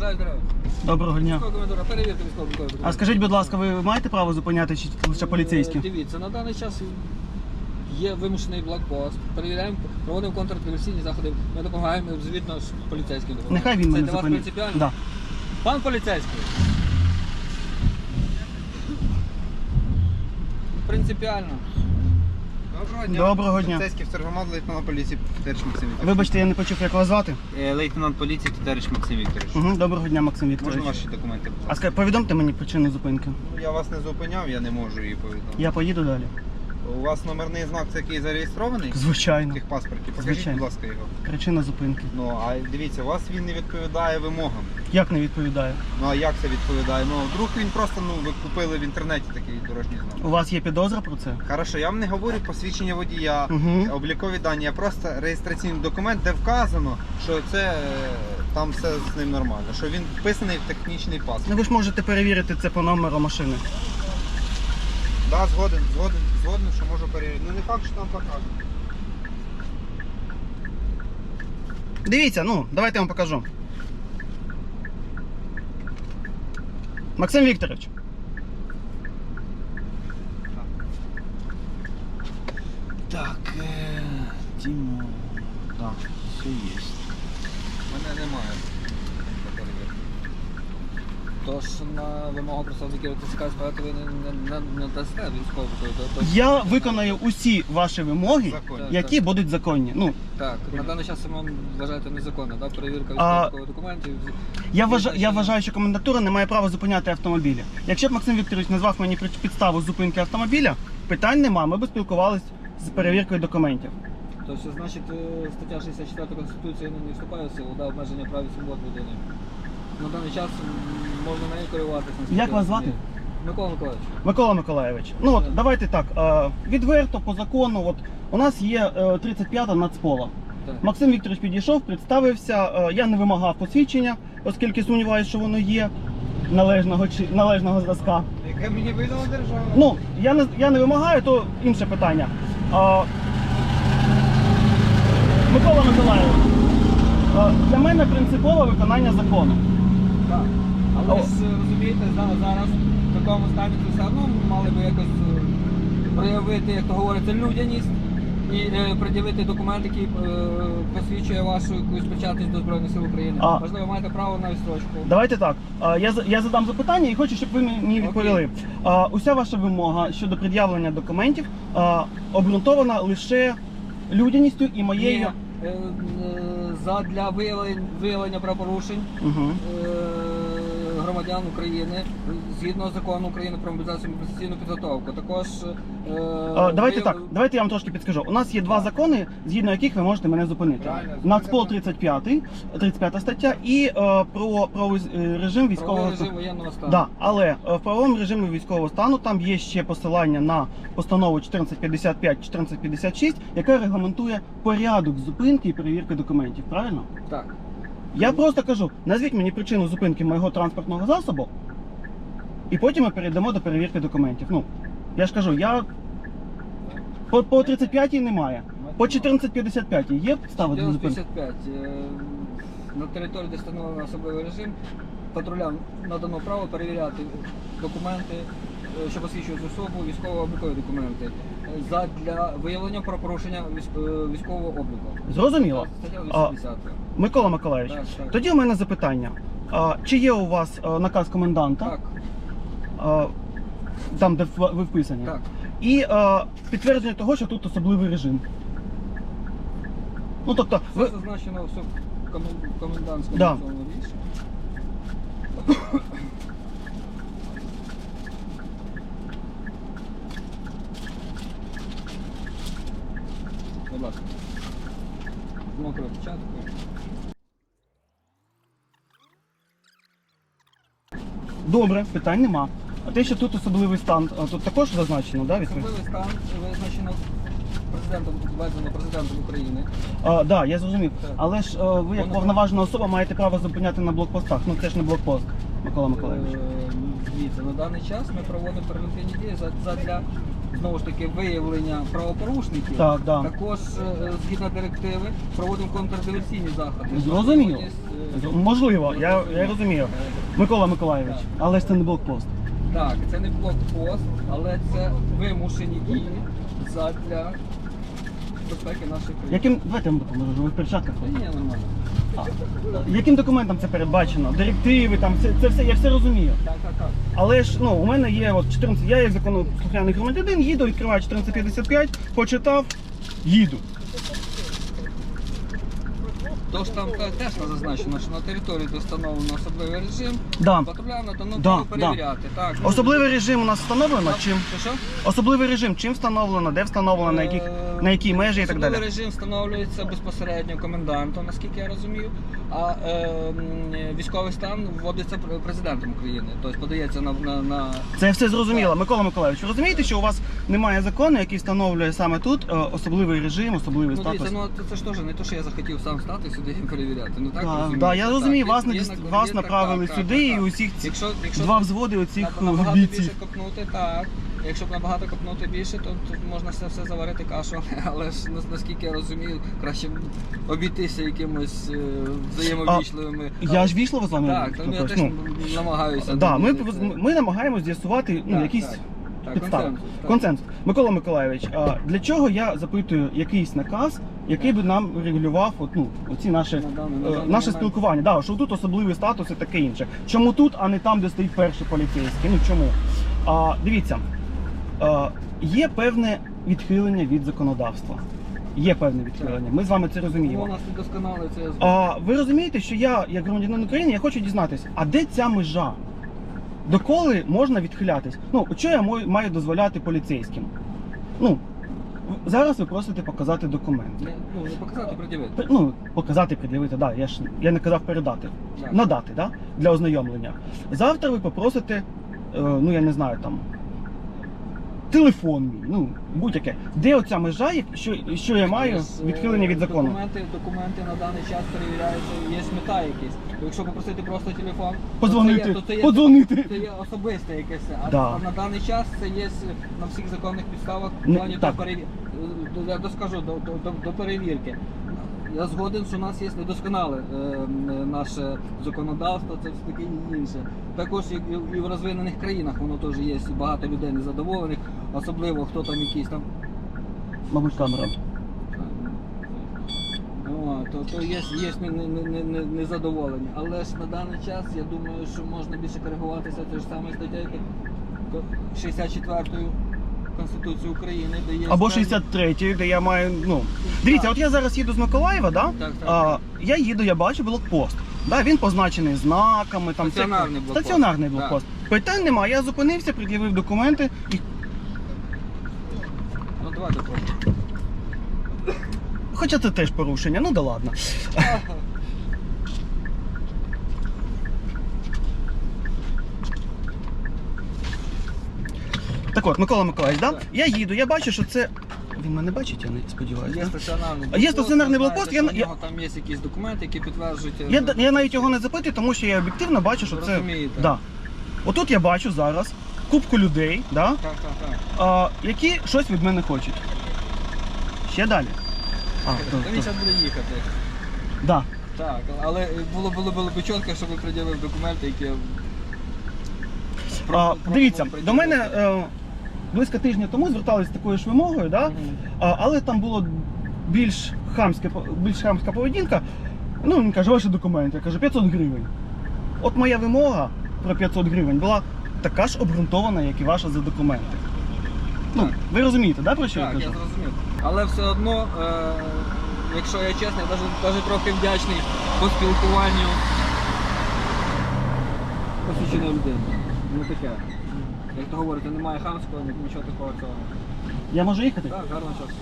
Бажаю здоров'я. Доброго дня. Комендора, перевірте комендора. А скажіть, будь ласка, ви маєте право зупиняти чи лише поліцейські? Е, Дивіться, на даний час є вимушений блокпост. Перевіряємо, проводимо контрдиверсійні заходи. Ми допомагаємо звітно з поліцейським. допомагаємо. Нехай він Це для вас зупинить. принципіально? Да. Пан поліцейський. Принципіально. Доброго дня. Доброго дня. Поліцейський лейтенант поліції Тетерич Максим Вікторович. Вибачте, я не почув, як вас звати. Е, Лейтенант поліції Тетерич Максим Вікторович. Угу. Доброго дня, Максим Вікторович. Можна ваші документи? будь А ласка? ска- повідомте мені причину зупинки. Ну, Я вас не зупиняв, я не можу її повідомити. Я поїду далі. У вас номерний знак це який зареєстрований? Звичайно. Тих паспорті. Покажіть, Звичайно. будь ласка, його. Причина зупинки. Ну, а дивіться, у вас він не відповідає вимогам. Як не відповідає? Ну а як це відповідає? Ну, вдруг він просто, ну, ви купили в інтернеті такий дорожній знак. У вас є підозра про це? Хорошо, я вам не говорю посвідчення водія, Угу. облікові дані, а просто реєстраційний документ, де вказано, що це е, там все з ним нормально, що він вписаний в технічний паспорт. Ну ви ж можете перевірити це по номеру машини. Да, згоден, згоден, згоден, що можу перевірити. Ну не факт, що там покажуть. Дивіться, ну, давайте я вам покажу. Максим Вікторович. Так, е, Тімо. Так, все є. Мене немає. Тож на вимогу представників ТЦК СП ви не, не, не, не дасте військову. то- то- Я виконаю усі ваші вимоги, Законно. Які будуть законні. Ну, Так, на даний час ви вважаєте незаконно, да? перевірка А- військових документів. Я, вважа, я вважаю, що комендатура не має права зупиняти автомобілі. Якщо б Максим Вікторович назвав мені прич- підставу зупинки автомобіля, питань нема. Ми б спілкувалися з перевіркою документів. Тобто, значить, е, стаття 64 Конституції не вступає в силу, да, обмеження прав і свобод людини. На даний час можна нею керуватися. Як вас звати? Микола Миколаївич. Микола Миколаєвич, ну от давайте так. е, відверто по закону, от у нас є е, 35-та нацпола. Так. Максим Вікторович підійшов, представився. е, я не вимагав посвідчення, оскільки сумніваюся, що воно є належного чи належного зразка. Яке мені видала держава? Ну, я не, я не вимагаю, то інше питання. А, Микола Миколаївич, а, для мене принципове виконання закону. Так. Але ж е, розумієте, за- зараз в такому стані ви все одно мали би якось е, проявити, як то говориться, людяність і е, пред'явити документ, який посвідчує вашу якусь причетність до Збройних сил України. А. Можливо, маєте право на відстрочку. Давайте так. а, Я, за- я задам запитання і хочу, щоб ви мені відповіли. А, Уся ваша вимога щодо пред'явлення документів а, обґрунтована лише людяністю і моєю. Ні, е, е, задля виявлення, виявлення правопорушень Угу. е, громадян України згідно закону України про мобілізацію і мобілізаційну підготовку. Також е, давайте вияв- так, давайте я вам трошки підскажу. У нас є два закони, згідно яких ви можете мене зупинити. Правильно, Нацпол 35, 35 стаття і е, про правовий е, режим військового правовий стану. режим воєнного стану. Да, але е, в правовому режимі військового стану там є ще посилання на постанову 1455-1456, яка регламентує порядок зупинки і перевірки документів. Правильно? Так. Я просто кажу, назвіть мені причину зупинки моєго транспортного засобу, і потім ми перейдемо до перевірки документів. Ну, я ж кажу, я по, по 35-й немає. По 1455 є підстави для зупинки? 55. Е, На території, де встановлено особливий режим, патрулям надано право перевіряти документи, що посвідчують особу, військово-облікові документи е, задля виявлення про порушення військ- е, військового обліку. Зрозуміло. Стаття А, 80. Микола Миколаївич, Так, так. тоді у мене запитання. А, чи є у вас е, наказ коменданта, Так, а, там, де в- ви вписані? так. І е, підтвердження того, що тут особливий режим. Ну тобто, Це ви, зазначено в комен- комендантському Да. цьому рішенні. Будь ласка. З добре, питань нема. А те, що тут особливий стан, а, тут також зазначено, да, відповідь? Особливий стан визначено президентом, введено президентом України. А, да, я зрозумів. Так. Але ж е, ви як Воно- повноважена особа маєте право зупиняти на блокпостах. Ну це ж не блокпост, Микола Миколаївич. Е, Дивіться, на даний час ми проводимо превентивні дії за- задля знову ж таки виявлення правопорушників, Так, да. також е, згідно директиви проводимо контрдиверсійні заходи. Зрозуміло. Е, З- Можливо, я, я розумію. Микола Миколаївич, але ж це не блокпост. Так, це не блокпост, але це вимушені дії задля безпеки нашої країни. Яким. Давайте я вам ви в перчатках. Та ні, нормально. Яким документом це передбачено? Директиви, там це, це все, я все розумію. Але ж ну, у мене є от 14, я як законослухняний громадянин, їду, відкриваю 1455, почитав, їду. Тож там те- теж зазначено, що на території, де встановлено особливий режим, Да. патрулям надано Да, да. перевіряти. Так, ну, Особливий режим у нас встановлено? Чим? Що, що? Особливий режим чим встановлено, де встановлено, на яких, Е, на якій межі і так Особливий далі. режим встановлюється безпосередньо комендантом, наскільки я розумію. А е, м, військовий стан вводиться пр- президентом України. Тобто подається на, на, на Це все зрозуміло. Микола Миколаївич, розумієте, що у вас немає закону, який встановлює саме тут е, особливий режим, особливий Ну, статус? дивіться, ну це, це ж теж не те, що я захотів сам стати сюди і перевіряти. Ну так Да, розумієте? да, я Так, розумію, вас, є на- вас є так, направили так, сюди так, і так. усіх ці Якщо, якщо два взводи оцих наб- набагато бійців. більше копнути, так. Якщо б набагато копнути більше, то тут можна все, все заварити кашу. Але ж нас- наскільки я розумію, краще б обійтися якимось е, взаємовічливими. Я ж вічливо з вами. Так, то я тобто, теж ну, намагаюся. Да, ми, ми, намагаємося з'ясувати ну, Так, якісь так, так, підстави. консенсус, так. Консенсус. Микола Миколаївич, а для чого я запитую якийсь наказ, який би нам регулював от, ну, оці наші, На даний- на е, даний наше момент. спілкування? Да, що тут особливий статус і таке інше. Чому тут, а не там, де стоїть перший поліцейський? Ну чому? А, дивіться, е, є певне відхилення від законодавства. Є певне відхилення. Ми з вами це Ну, розуміємо. у нас це я А ви розумієте, що я, як громадянин України, я хочу дізнатися, а де ця межа? Доколи можна відхилятись? Ну, що я маю, дозволяти поліцейським? Ну, зараз ви просите показати документи. Не, ну, не показати, пред'явити. Ну, показати, пред'явити, да, я ж я не казав передати. Так. Надати, да? Для ознайомлення. Завтра ви попросите, е, ну я не знаю, там. Телефон мій, ну будь-яке. Де оця межа, як- що, що я маю Тобто, відхилення від е, закону? Документи, документи на даний час перевіряються, є мета якась. Якщо попросити просто телефон, Подзвонити, то це є, то це є, подзвонити. Це є особисте якесь. А, Да. а на даний час це є на всіх законних підставах в Не- плані так. до перевірки. Я доскажу до, до, до, до перевірки. Я згоден, що у нас є недосконале е, м, наше законодавство, це все таке і інше. Також і- і в розвинених країнах воно теж є багато людей незадоволених, особливо хто там якийсь там Мабуть, камера. О, то, то є, є не- не- не- не- Але ж на даний час я думаю, що можна більше коригуватися те ж саме стаття яка- ко- 64 Конституції України, де є Або певні- 63, де я маю. Ну дивіться, от я зараз їду з Миколаєва, да? Так, так. А, я їду, я бачу блокпост. Да, він позначений знаками, там Стаціонарний блокпост. Стаціонарний блокпост. Питань немає. Я зупинився, пред'явив документи і. Ну давайте. Хоча це теж порушення, ну да ладно. Так от, Микола Миколаївич, да? Так. я їду, я бачу, що це. Він мене бачить, я не сподіваюся. Є стаціонарний А є стаціонарний ви блокпост, знаєте, я- що в нього там є якісь документи, які підтверджують. е, Я, я навіть його не запитую, тому що я об'єктивно бачу, що це. Розумієте. Да. Отут я бачу зараз кубку людей, да, Так, так, так. а, які щось від мене хочуть. Ще далі. А, то, Та він то, зараз буде їхати. да. Так, але було, було, було б чітко, щоб ви пред'явив документи, які. А, дивіться, Про- до мене е, близько тижня тому звертались з такою ж вимогою, да, Мгм. а, але там було більш, хамське, по- більш хамська поведінка. Ну, він каже, ваші документи. Я кажу, 500 гривень. От моя вимога про 500 гривень була така ж обґрунтована, як і ваша за документи. Ну, ви розумієте, да, про що я Так, я кажу? зрозумів. Але все одно, е, якщо я чесний, я навіть, навіть трохи вдячний по спілкуванню посвідченої людини. Ну таке. Як то говорите, немає хамського, нічого такого цього. Я можу їхати? Так, гарного часу.